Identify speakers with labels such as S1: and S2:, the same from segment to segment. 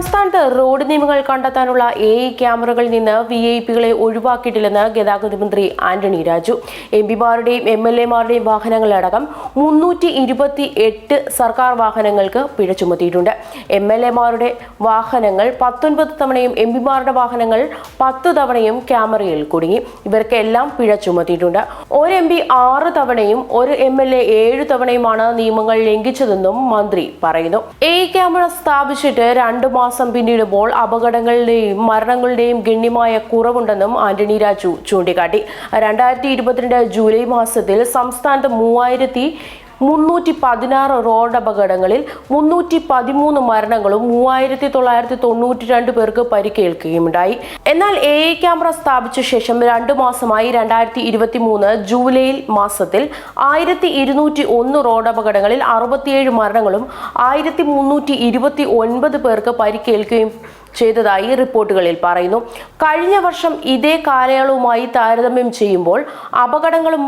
S1: Road നിയമങ്ങൾ കണ്ടെത്താനുള്ള A I ക്യാമറകളിൽ നിന്ന് വി ഐ പികളെ ഒഴിവാക്കിയിട്ടില്ലെന്ന് ഗതാഗത മന്ത്രി ആന്റണി രാജു. എം പിമാരുടെയും എം എൽ എമാരുടെയും വാഹനങ്ങളടക്കം മുന്നൂറ്റി ഇരുപത്തി എട്ട് സർക്കാർ വാഹനങ്ങൾക്ക് പിഴ ചുമത്തിയിട്ടുണ്ട്. എം എൽ എമാരുടെ വാഹനങ്ങൾ പത്തൊൻപത് തവണയും എം പിമാരുടെ വാഹനങ്ങൾ പത്ത് തവണയും ക്യാമറയിൽ കുടുങ്ങി. ഇവർക്കെല്ലാം പിഴ ചുമത്തിയിട്ടുണ്ട്. ഒരു എം പി ആറ് തവണയും ഒരു എം എൽ എ ഏഴ് തവണയുമാണ് നിയമങ്ങൾ ലംഘിച്ചതെന്നും മന്ത്രി പറയുന്നു. എ ക്യാമറ സ്ഥാപിച്ചിട്ട് രണ്ട് മാസം പിന്നിടുമ്പോൾ അപകടങ്ങളുടെയും മരണങ്ങളുടെയും ഗണ്യമായ കുറവുണ്ടെന്നും ആന്റണി രാജു ചൂണ്ടിക്കാട്ടി. രണ്ടായിരത്തി ഇരുപത്തിരണ്ട് ജൂലൈ മാസത്തിൽ സംസ്ഥാനത്ത് മൂവായിരത്തി മുന്നൂറ്റി പതിനാറ് റോഡ് അപകടങ്ങളിൽ മുന്നൂറ്റി പതിമൂന്ന് മരണങ്ങളും മൂവായിരത്തി തൊള്ളായിരത്തി തൊണ്ണൂറ്റി രണ്ട് പേർക്ക് പരിക്കേൽക്കുകയുണ്ടായി എന്നാൽ എ ഐ ക്യാമറ സ്ഥാപിച്ച ശേഷം രണ്ടു മാസമായി രണ്ടായിരത്തി ഇരുപത്തി മൂന്ന് ജൂലൈയിൽ മാസത്തിൽ ആയിരത്തി ഇരുന്നൂറ്റി ഒന്ന് റോഡ് അപകടങ്ങളിൽ അറുപത്തിയേഴ് മരണങ്ങളും ആയിരത്തി മുന്നൂറ്റി ഇരുപത്തി ഒൻപത് പേർക്ക് പരിക്കേൽക്കുകയും ചെയ്തതായി റിപ്പോർട്ടുകളിൽ പറയുന്നു. കഴിഞ്ഞ വർഷം ഇതേ കാലയളവുമായി താരതമ്യം ചെയ്യുമ്പോൾ അപകടങ്ങളും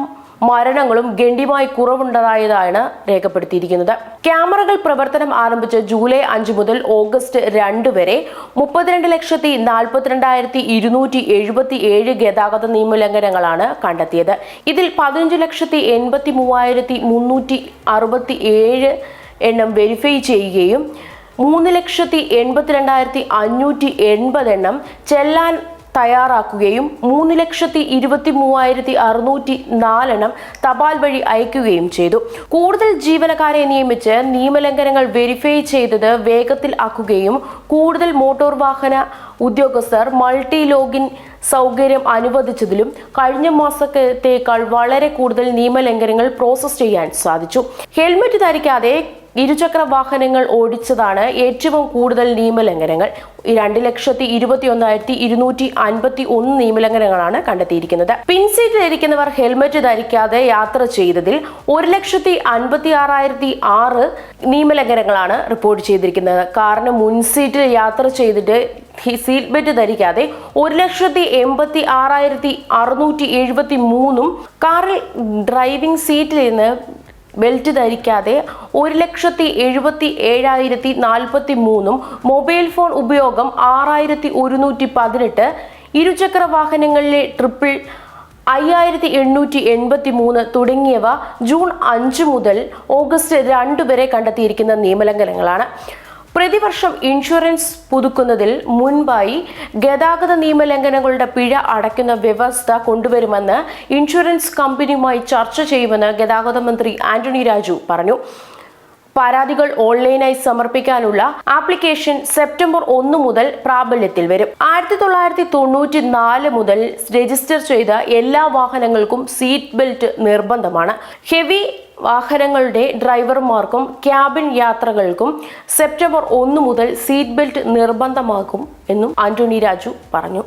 S1: മരണങ്ങളും ഗണ്യമായി കുറവുണ്ടായതാണ് രേഖപ്പെടുത്തിയിരിക്കുന്നത്. ക്യാമറകൾ പ്രവർത്തനം ആരംഭിച്ച ജൂലൈ അഞ്ച് മുതൽ ഓഗസ്റ്റ് രണ്ട് വരെ മുപ്പത്തിരണ്ട് ലക്ഷത്തി നാൽപ്പത്തിരണ്ടായിരത്തി ഇരുന്നൂറ്റി എഴുപത്തി ഏഴ് ഗതാഗത നിയമലംഘനങ്ങളാണ് കണ്ടെത്തിയത്. ഇതിൽ പതിനഞ്ച് ലക്ഷത്തി എൺപത്തി മൂവായിരത്തി മുന്നൂറ്റി അറുപത്തി ഏഴ് എണ്ണം വെരിഫൈ ചെയ്യുകയും മൂന്ന് ലക്ഷത്തി എൺപത്തിരണ്ടായിരത്തി അഞ്ഞൂറ്റി എൺപത് എണ്ണം ചെല്ലാൻ തയ്യാറാക്കുകയും മൂന്ന് ലക്ഷത്തി ഇരുപത്തി മൂവായിരത്തി അറുന്നൂറ്റി നാലെണ്ണം തപാൽ വഴി അയക്കുകയും ചെയ്തു. കൂടുതൽ ജീവനക്കാരെ നിയമിച്ച് നിയമലംഘനങ്ങൾ വെരിഫൈ ചെയ്തത് വേഗത്തിൽ ആക്കുകയും കൂടുതൽ മോട്ടോർ വാഹന ഉദ്യോഗസ്ഥർ മൾട്ടി ലോഗിൻ സൗകര്യം അനുവദിച്ചതിലും കഴിഞ്ഞ മാസത്തേക്കാൾ വളരെ കൂടുതൽ നിയമലംഘനങ്ങൾ പ്രോസസ് ചെയ്യാൻ സാധിച്ചു. ഹെൽമെറ്റ് ധരിക്കാതെ ഇരുചക്ര വാഹനങ്ങൾ ഓടിച്ചതാണ് ഏറ്റവും കൂടുതൽ നിയമലംഘനങ്ങൾ രണ്ട് ലക്ഷത്തി ഇരുപത്തി ഒന്നായിരത്തി ഇരുന്നൂറ്റി അൻപത്തി ഒന്ന് നിയമലംഘനങ്ങളാണ് കണ്ടെത്തിയിരിക്കുന്നത്. പിൻസീറ്റിൽ ഇരിക്കുന്നവർ ഹെൽമറ്റ് ധരിക്കാതെ യാത്ര ചെയ്തതിൽ ഒരു ലക്ഷത്തി അൻപത്തി ആറായിരത്തി ആറ് നിയമലംഘനങ്ങളാണ് റിപ്പോർട്ട് ചെയ്തിരിക്കുന്നത്. കാരണം മുൻസീറ്റിൽ യാത്ര ചെയ്തിട്ട് സീറ്റ് ബെൽറ്റ് ധരിക്കാതെ ഒരു ലക്ഷത്തി എൺപത്തി ആറായിരത്തി അറുന്നൂറ്റി എഴുപത്തി മൂന്നും കാറിൽ ഡ്രൈവിംഗ് സീറ്റിൽ നിന്ന് ബെൽറ്റ് ധരിക്കാതെ ഒരു ലക്ഷത്തി എഴുപത്തി ഏഴായിരത്തി നാൽപ്പത്തി മൂന്നും മൊബൈൽ ഫോൺ ഉപയോഗം ആറായിരത്തി ഒരുന്നൂറ്റി പതിനെട്ട് ഇരുചക്ര വാഹനങ്ങളിലെ ട്രിപ്പിൾ അയ്യായിരത്തി എണ്ണൂറ്റി എൺപത്തി മൂന്ന് തുടങ്ങിയവ ജൂൺ അഞ്ച് മുതൽ ഓഗസ്റ്റ് രണ്ട് വരെ കണ്ടെത്തിയിരിക്കുന്ന നിയമലംഘനങ്ങളാണ്. പ്രതിവർഷം ഇൻഷുറൻസ് പുതുക്കുന്നതിൽ മുൻപായി ഗതാഗത നിയമലംഘനങ്ങളുടെ പിഴ അടയ്ക്കുന്ന വ്യവസ്ഥ കൊണ്ടുവരുമെന്ന് ഇൻഷുറൻസ് കമ്പനിയുമായി ചർച്ച ചെയ്യുമെന്ന് ഗതാഗത മന്ത്രി ആന്റണി രാജു പറഞ്ഞു. പരാതികൾ ഓൺലൈനായി സമർപ്പിക്കാനുള്ള ആപ്ലിക്കേഷൻ സെപ്റ്റംബർ ഒന്ന് മുതൽ പ്രാബല്യത്തിൽ വരും. ആയിരത്തി തൊള്ളായിരത്തി തൊണ്ണൂറ്റി നാല് മുതൽ രജിസ്റ്റർ ചെയ്ത എല്ലാ വാഹനങ്ങൾക്കും സീറ്റ് ബെൽറ്റ് നിർബന്ധമാണ്. ഹെവി വാഹനങ്ങളുടെ ഡ്രൈവർമാർക്കും ക്യാബിൻ യാത്രകൾക്കും സെപ്റ്റംബർ ഒന്ന് മുതൽ സീറ്റ് ബെൽറ്റ് നിർബന്ധമാക്കും എന്നും ആന്റണി രാജു പറഞ്ഞു.